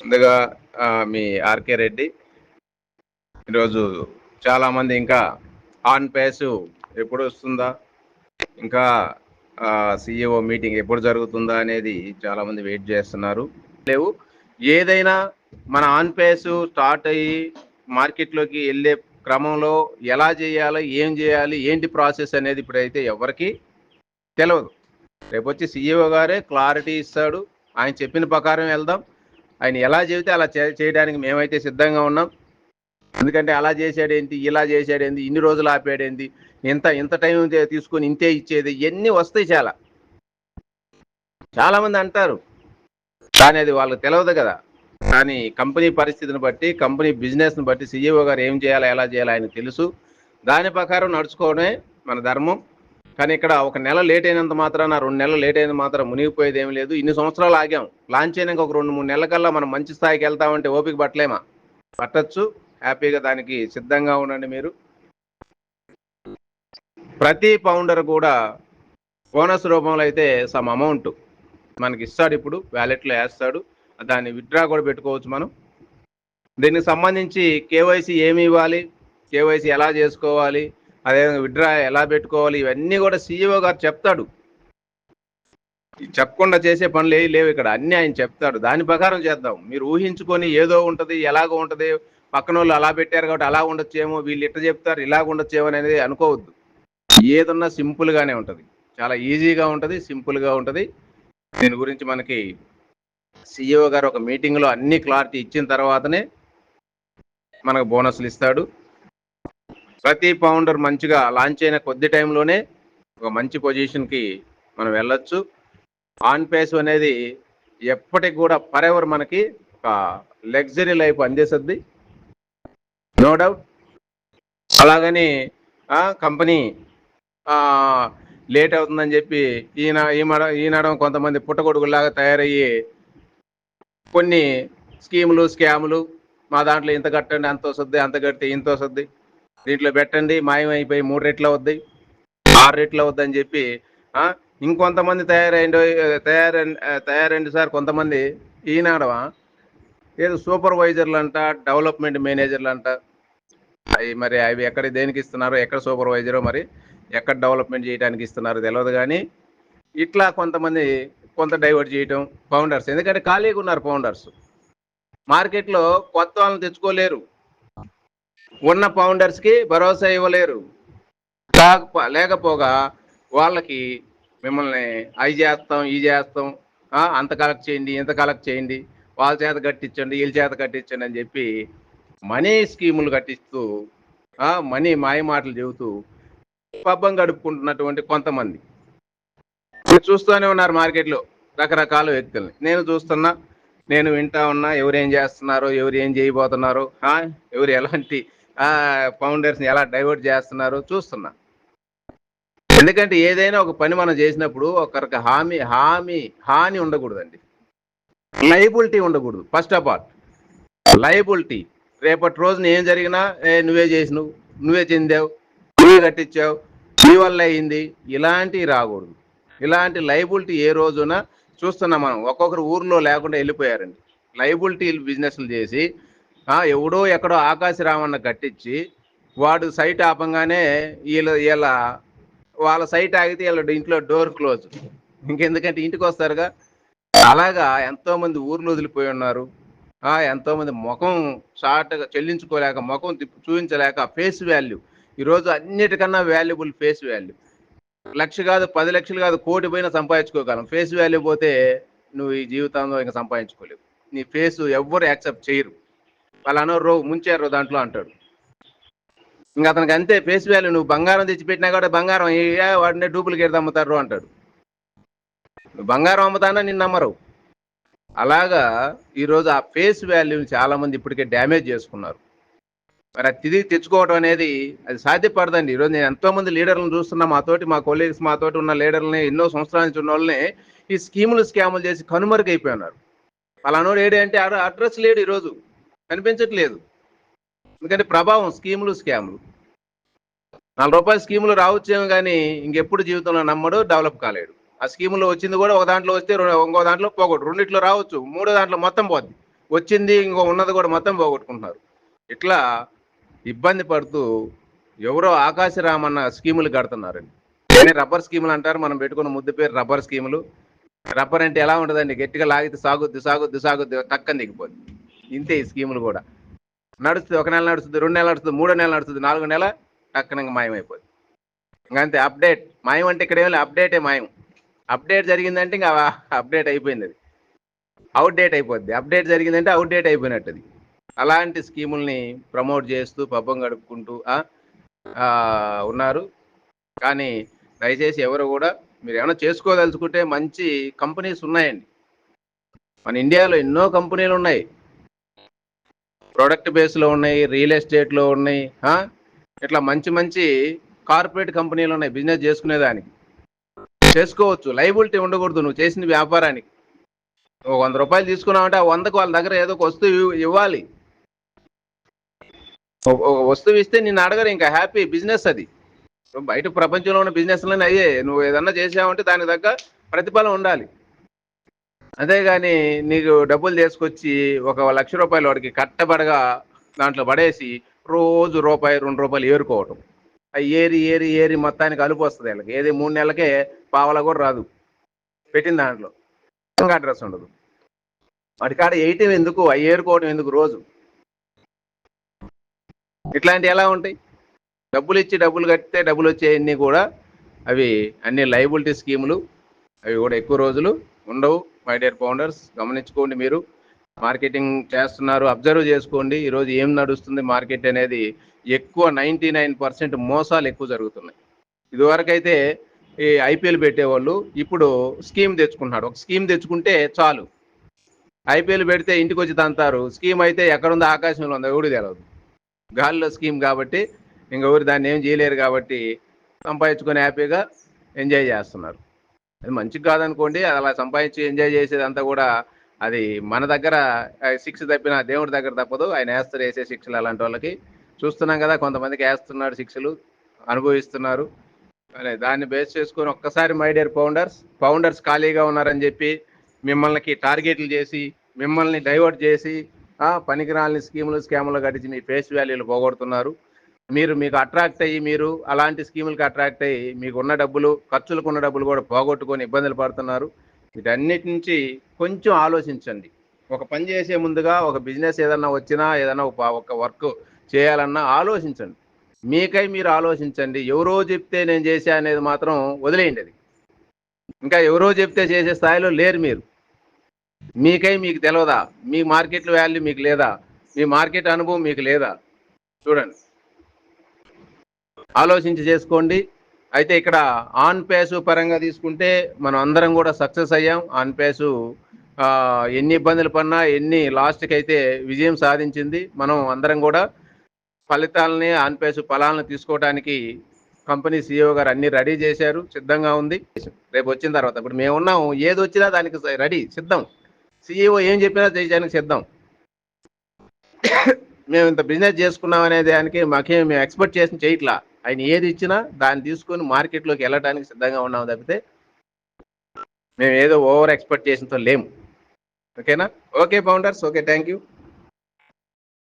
ముందుగా మీ ఆర్కే రెడ్డి. ఈరోజు చాలామంది ఇంకా ఆన్ పేసు ఎప్పుడు వస్తుందా? ఇంకా సిఇఓ మీటింగ్ ఎప్పుడు జరుగుతుందా అనేది చాలామంది వెయిట్ చేస్తున్నారు. లేవు. ఏదైనా మన ఆన్ పేసు స్టార్ట్ అయ్యి మార్కెట్లోకి వెళ్ళే క్రమంలో ఎలా చేయాలో ఏం చేయాలి ఏంటి ప్రాసెస్ అనేది ఇప్పుడైతే ఎవరికి తెలియదు రేపు వచ్చి సిఇఓ గారే క్లారిటీ ఇస్తాడు. ఆయన చెప్పిన ప్రకారం వెళ్దాం. ఆయన ఎలా చెబితే అలా చే- చేయడానికి మేమైతే సిద్ధంగా ఉన్నాం. ఎందుకంటే అలా చేశాడేంటి ఇలా చేశాడేంటి ఇన్ని రోజులు ఆపాడేంటి ఇంత ఇంత టైం తీసుకొని ఇంతే ఇచ్చేది ఇవన్నీ వస్తాయి చాలా. చాలా మంది అంటారు. కానీ అది వాళ్ళకి తెలియదు కదా. కానీ కంపెనీ పరిస్థితిని బట్టి కంపెనీ బిజినెస్ని బట్టి సీఈఓ గారు ఏం చేయాలి ఎలా చేయాలి ఆయన తెలుసు. దాని ప్రకారం నడుచుకోవడమే మన ధర్మం. కానీ ఇక్కడ ఒక నెల లేట్ అయినంత మాత్రాన రెండు నెలలు లేట్ అయినంత మాత్రం మునిగిపోయేది ఏం లేదు. ఇన్ని సంవత్సరాలు ఆగాం. లాంచ్ అయినాక ఒక రెండు మూడు నెలల కల్లా మనం మంచి స్థాయికి వెళ్తామంటే ఓపిక పట్టలేమా? పట్టచ్చు. హ్యాపీగా దానికి సిద్ధంగా ఉండండి మీరు. ప్రతి పౌండర్ కూడా బోనస్ రూపంలో అయితే సమ్ అమౌంట్ మనకి ఇస్తాడు ఇప్పుడు వ్యాలెట్లో వేస్తాడు. దాన్ని విత్డ్రా కూడా పెట్టుకోవచ్చు మనం. దీనికి సంబంధించి కేవైసీ ఏమి ఇవ్వాలి? కేవైసీ ఎలా చేసుకోవాలి? అదేవిధంగా విత్డ్రా ఎలా పెట్టుకోవాలి ఇవన్నీ కూడా సీఈఓ గారు చెప్తాడు. చెప్పకుండా చేసే పనులు ఏవి లేవు ఇక్కడ. అన్నీ ఆయన చెప్తాడు. దాని ప్రకారం చేద్దాం. మీరు ఊహించుకొని ఏదో ఉంటుంది ఎలాగో ఉంటుంది పక్కన వాళ్ళు అలా పెట్టారు కాబట్టి అలా ఉండొచ్చేమో వీళ్ళు ఇట్ట చెప్తారు ఇలా ఉండొచ్చేమో అనేది అనుకోవద్దు. ఏదన్నా సింపుల్గానే ఉంటుంది. చాలా ఈజీగా ఉంటుంది సింపుల్గా ఉంటుంది. దీని గురించి మనకి సిఇఓ గారు ఒక మీటింగ్లో అన్ని క్లారిటీ ఇచ్చిన తర్వాతనే మనకు బోనస్లు ఇస్తాడు. ప్రతి పౌండర్ మంచిగా లాంచ్ అయిన కొద్ది టైంలోనే ఒక మంచి పొజిషన్కి మనం వెళ్ళొచ్చు. ఆన్ పేస్ అనేది ఎప్పటికి కూడా ఫరెవర్ మనకి ఒక లగ్జరీ లైఫ్ అందేసద్ది. నో డౌట్ అలాగని కంపెనీ లేట్ అవుతుందని చెప్పి ఈయన ఈమడ ఈనడం కొంతమంది పుట్టగొడుగులాగా తయారయ్యి కొన్ని స్కీములు స్కాములు మా దాంట్లో ఇంత కట్టండి అంత వస్తుంది అంత కడితే ఇంత వస్తుంది దీంట్లో పెట్టండి మాయమైపోయి మూడు రెట్లు అవుద్ది ఆరు రెట్లు అవుద్దని చెప్పి ఇంకొంతమంది తయారైండు తయారై తయారైంది సార్ కొంతమంది ఈనాడవా? ఏదో సూపర్వైజర్లు అంట డెవలప్మెంట్ మేనేజర్లు అంట అవి మరి అవి ఎక్కడ దేనికి ఇస్తున్నారో ఎక్కడ సూపర్వైజరో మరి ఎక్కడ డెవలప్మెంట్ చేయడానికి ఇస్తున్నారో తెలియదు కానీ ఇట్లా కొంతమంది కొంత డైవర్ట్ చేయటం ఫౌండర్స్. ఎందుకంటే ఖాళీగా ఉన్నారు ఫౌండర్స్. మార్కెట్లో కొత్త వాళ్ళని తెచ్చుకోలేరు. ఉన్న ఫౌండర్స్కి భరోసా ఇవ్వలేరు. కాకపో లేకపోగా వాళ్ళకి మిమ్మల్ని అవి చేస్తాం ఈ చేస్తాం అంత కలెక్ట్ చేయండి ఇంత కలెక్ట్ చేయండి వాళ్ళ చేత కట్టించండి వీళ్ళ చేత కట్టించండి అని చెప్పి మనీ స్కీములు కట్టిస్తూ మనీ మాయ మాటలు చెబుతూ పబ్బం గడుపుకుంటున్నటువంటి కొంతమంది. మీరు చూస్తూనే ఉన్నారు మార్కెట్లో రకరకాల వ్యక్తుల్ని. నేను చూస్తున్నా నేను వింటా ఉన్నా ఎవరు ఏం చేస్తున్నారో ఎవరు ఏం చేయబోతున్నారో ఎవరు ఎలాంటి ఫౌండర్స్ని ఎలా డైవర్ట్ చేస్తున్నారో చూస్తున్నా. ఎందుకంటే ఏదైనా ఒక పని మనం చేసినప్పుడు ఒకరికి హామీ హామీ హాని ఉండకూడదండి. లైబిలిటీ ఉండకూడదు ఫస్ట్ ఆఫ్ ఆల్. లైబిలిటీ రేపటి రోజున ఏం జరిగినా ఏ నువ్వే చేసినావు నువ్వే చెందావు నువ్వే కట్టించావు నీ వల్ల అయింది ఇలాంటివి రాకూడదు. ఇలాంటి లైబిలిటీ ఏ రోజున చూస్తున్నాం మనం ఒక్కొక్కరు ఊర్లో లేకుండా వెళ్ళిపోయారండి. లైబిలిటీ బిజినెస్లు చేసి ఎవడో ఎక్కడో ఆకాశ రామన్న కట్టించి వాడు సైట్ ఆపంగానే వీళ్ళ వీళ్ళ వాళ్ళ సైట్ ఆగితే వీళ్ళ ఇంట్లో డోర్ క్లోజ్. ఇంకెందుకంటే ఇంటికి వస్తారుగా. అలాగా ఎంతో మంది ఊర్లు వదిలిపోయి ఉన్నారు. ఎంతోమంది ముఖం షార్ట్గా చెల్లించుకోలేక ముఖం చూపించలేక ఫేస్ వాల్యూ. ఈరోజు అన్నిటికన్నా వాల్యుబుల్ ఫేస్ వాల్యూ. లక్ష కాదు పది లక్షలు కాదు కోటి పైన సంపాదించుకోగలం. ఫేస్ వాల్యూ పోతే నువ్వు ఈ జీవితంలో ఇంకా సంపాదించుకోలేవు. నీ ఫేస్ ఎవ్వరు యాక్సెప్ట్ చేయరు. వాళ్ళనో రో ముంచారు దాంట్లో అంటాడు. ఇంకా అతనికి అంతే ఫేస్ వాల్యూ నువ్వు బంగారం తెచ్చిపెట్టినా కూడా బంగారం ఏ వాడినే డూప్లికేట్ అమ్ముతారు అంటాడు. నువ్వు బంగారం అమ్ముతానా నిన్ను నమ్మరు. అలాగా ఈరోజు ఆ ఫేస్ వాల్యూని చాలా మంది ఇప్పటికే డ్యామేజ్ చేసుకున్నారు. మరి అది తిరిగి తెచ్చుకోవడం అనేది అది సాధ్యపడదండి. ఈరోజు నేను ఎంతో మంది లీడర్లను చూస్తున్నా మాతోటి మా కొలీగ్స్ మాతోటి ఉన్న లీడర్లని ఎన్నో సంవత్సరాల నుంచి ఉన్న వాళ్ళని ఈ స్కీములు స్కాములు చేసి కనుమరుగైపోయినారు. పలానోడు ఏడు అంటే అడ్ర- అడ్రస్ లేడు ఈరోజు. కనిపించట్లేదు. ఎందుకంటే ప్రభావం స్కీములు స్కాములు. నాలుగు రూపాయల స్కీములు రావచ్చేమో కానీ ఇంకెప్పుడు జీవితంలో నమ్మడు డెవలప్ కాలేడు. ఆ స్కీములో వచ్చింది కూడా ఒక దాంట్లో వస్తే ఇంకో దాంట్లో పోగొట్టు. రెండిట్లో రావచ్చు మూడో దాంట్లో మొత్తం పోద్ది. వచ్చింది ఇంకో ఉన్నది కూడా మొత్తం పోగొట్టుకుంటున్నారు. ఇట్లా ఇబ్బంది పడుతూ ఎవరో ఆకాశ రామన్న స్కీములు కడుతున్నారండి. కానీ రబ్బర్ స్కీములు అంటారు. మనం పెట్టుకున్న ముద్దు పేరు రబ్బర్ స్కీములు. రబ్బర్ అంటే ఎలా ఉంటుందండి? గట్టిగా లాగితే సాగుద్ది సాగుద్ది సాగుద్ది టక్కని దిగిపోద్ది. ఇంతే ఈ స్కీములు కూడా. నడుస్తుంది ఒక నెల నడుస్తుంది రెండు నెలలు నడుస్తుంది మూడో నెల నడుస్తుంది నాలుగో నెల టక్కన ఇంకా మాయమైపోద్ది. ఇంకా అంతే అప్డేట్. మాయం అంటే ఇక్కడ ఏమి అప్డేటే మాయం. అప్డేట్ జరిగిందంటే ఇంకా అప్డేట్ అయిపోయింది అది. అవుట్ డేట్ అయిపోద్ది. అప్డేట్ జరిగిందంటే అవుట్ డేట్ అయిపోయినట్టు అది అలాంటి స్కీముల్ని ప్రమోట్ చేస్తూ పబ్బం గడుపుకుంటూ ఉన్నారు. కానీ దయచేసి ఎవరు కూడా మీరు ఏమైనా చేసుకోదలుచుకుంటే మంచి కంపెనీస్ ఉన్నాయండి. మన ఇండియాలో ఎన్నో కంపెనీలు ఉన్నాయి. ప్రొడక్ట్ బేస్లో ఉన్నాయి రియల్ ఎస్టేట్లో ఉన్నాయి ఇట్లా మంచి మంచి కార్పొరేట్ కంపెనీలు ఉన్నాయి బిజినెస్ చేసుకునేదానికి. చేసుకోవచ్చు లైబిలిటీ ఉండకూడదు నువ్వు చేసిన వ్యాపారానికి. ఒక వంద రూపాయలు తీసుకున్నావంటే ఆ వందకు వాళ్ళ దగ్గర ఏదో ఒక వస్తువు ఇవ్- ఇవ్వాలి. ఒక వస్తువు ఇస్తే నిన్ను అడగరు ఇంకా హ్యాపీ బిజినెస్ అది. బయట ప్రపంచంలో ఉన్న బిజినెస్లోనే అయ్యే నువ్వు ఏదన్నా చేసావంటే దానికి తగ్గ ప్రతిఫలం ఉండాలి. అంతేగాని నీకు డబ్బులు తీసుకొచ్చి ఒక లక్ష రూపాయలు వాడికి కట్టబడగా దాంట్లో పడేసి రోజు రూపాయి రెండు రూపాయలు ఏరుకోవటం. అవి ఏరి ఏరి ఏరి మొత్తానికి అలుపు వస్తుంది వీళ్ళకి. ఏది మూడు నెలలకే పావల కూడా రాదు. పెట్టిన దాంట్లో. అడ్రస్ ఉండదు. వాడి కాడ వేయటం ఎందుకు? అవి ఏరుకోవడం ఎందుకు రోజు? ఇట్లాంటివి ఎలా ఉంటాయి? డబ్బులు ఇచ్చి డబ్బులు కడితే డబ్బులు వచ్చేవన్నీ కూడా అవి అన్ని లైబిలిటీ స్కీములు అవి కూడా ఎక్కువ రోజులు ఉండవు. మై డియర్ ఫౌండర్స్ గమనించుకోండి మీరు. మార్కెటింగ్ చేస్తున్నారు అబ్జర్వ్ చేసుకోండి. ఈరోజు ఏం నడుస్తుంది మార్కెట్ అనేది ఎక్కువ నైంటీ నైన్ పర్సెంట్ మోసాలు ఎక్కువ జరుగుతున్నాయి. ఇదివరకైతే ఈ ఐపీఎల్ పెట్టేవాళ్ళు ఇప్పుడు స్కీమ్ తెచ్చుకుంటున్నాడు. ఒక స్కీమ్ తెచ్చుకుంటే చాలు. ఐపీఎల్ పెడితే ఇంటికి వచ్చి తంతారు. స్కీమ్ అయితే ఎక్కడుందో ఆకాశంలో ఉందో ఎవడు తెలియదు గాలిలో స్కీమ్ కాబట్టి ఇంకెవరు దాన్ని ఏం చేయలేరు కాబట్టి సంపాదించుకొని హ్యాపీగా ఎంజాయ్ చేస్తున్నారు. అది మంచిది కాదనుకోండి అది అలా సంపాదించి ఎంజాయ్ చేసేదంతా కూడా అది మన దగ్గర శిక్ష తప్పిన దేవుడి దగ్గర తప్పదు. ఆయన వేస్తారు వేసే శిక్షలు అలాంటి వాళ్ళకి. చూస్తున్నాం కదా కొంతమందికి వేస్తున్నాడు శిక్షలు అనుభవిస్తున్నారు. దాన్ని బేస్ చేసుకొని ఒక్కసారి మై డియర్ ఫౌండర్స్ ఫౌండర్స్ ఖాళీగా ఉన్నారని చెప్పి మిమ్మల్ని టార్గెట్లు చేసి మిమ్మల్ని డైవర్ట్ చేసి పనికిరాలని స్కీములు స్కాములు కట్టించి మీ ఫేస్ వాల్యూలు పోగొడుతున్నారు. మీరు మీకు అట్రాక్ట్ అయ్యి మీరు అలాంటి స్కీములకు అట్రాక్ట్ అయ్యి మీకు ఉన్న డబ్బులు ఖర్చులకు ఉన్న డబ్బులు కూడా పోగొట్టుకొని ఇబ్బందులు పడుతున్నారు. వీటన్నిటి నుంచి కొంచెం ఆలోచించండి. ఒక పని చేసే ముందుగా ఒక బిజినెస్ ఏదన్నా వచ్చినా ఏదన్నా ఒక- వర్క్ చేయాలన్నా ఆలోచించండి. మీకై మీరు ఆలోచించండి. ఎవరో చెప్తే నేను చేశా అనేది మాత్రం వదిలేయండి అది. ఇంకా ఎవరో చెప్తే చేసే స్థాయిలో లేరు మీరు. మీకై మీకు తెలియదా మీ మార్కెట్ వాల్యూ మీకు లేదా? మీ మార్కెట్ అనుభవం మీకు లేదా? చూడండి. ఆలోచించి చేసుకోండి. అయితే ఇక్కడ ఆన్ పేసు పరంగా తీసుకుంటే మనం అందరం కూడా సక్సెస్ అయ్యాం. ఆన్ పేసు ఎన్ని ఇబ్బందులు పడినా ఎన్ని లాస్ట్కి అయితే విజయం సాధించింది మనం అందరం కూడా ఫలితాలని ఆన్ పేసు ఫలాలను తీసుకోవడానికి కంపెనీ సీఈఓ గారు అన్ని రెడీ చేశారు. సిద్ధంగా ఉంది. రేపు వచ్చిన తర్వాత ఇప్పుడు మేము ఉన్నాం ఏది వచ్చినా దానికి రెడీ సిద్ధం. సీఈఓ ఏం చెప్పినా చేయడానికి సిద్ధం. మేము ఇంత బిజినెస్ చేసుకున్నాం అనే దానికి మాకేం మేము ఎక్స్పెక్ట్ చేసి చేయట్లా. ఆయన ఏది ఇచ్చినా దాన్ని తీసుకొని మార్కెట్లోకి వెళ్ళడానికి సిద్ధంగా ఉన్నాం తప్పితే మేము ఏదో ఓవర్ ఎక్స్పెక్ట్ చేసినతో లేము. ఓకేనా? Okay founders. Okay thank you.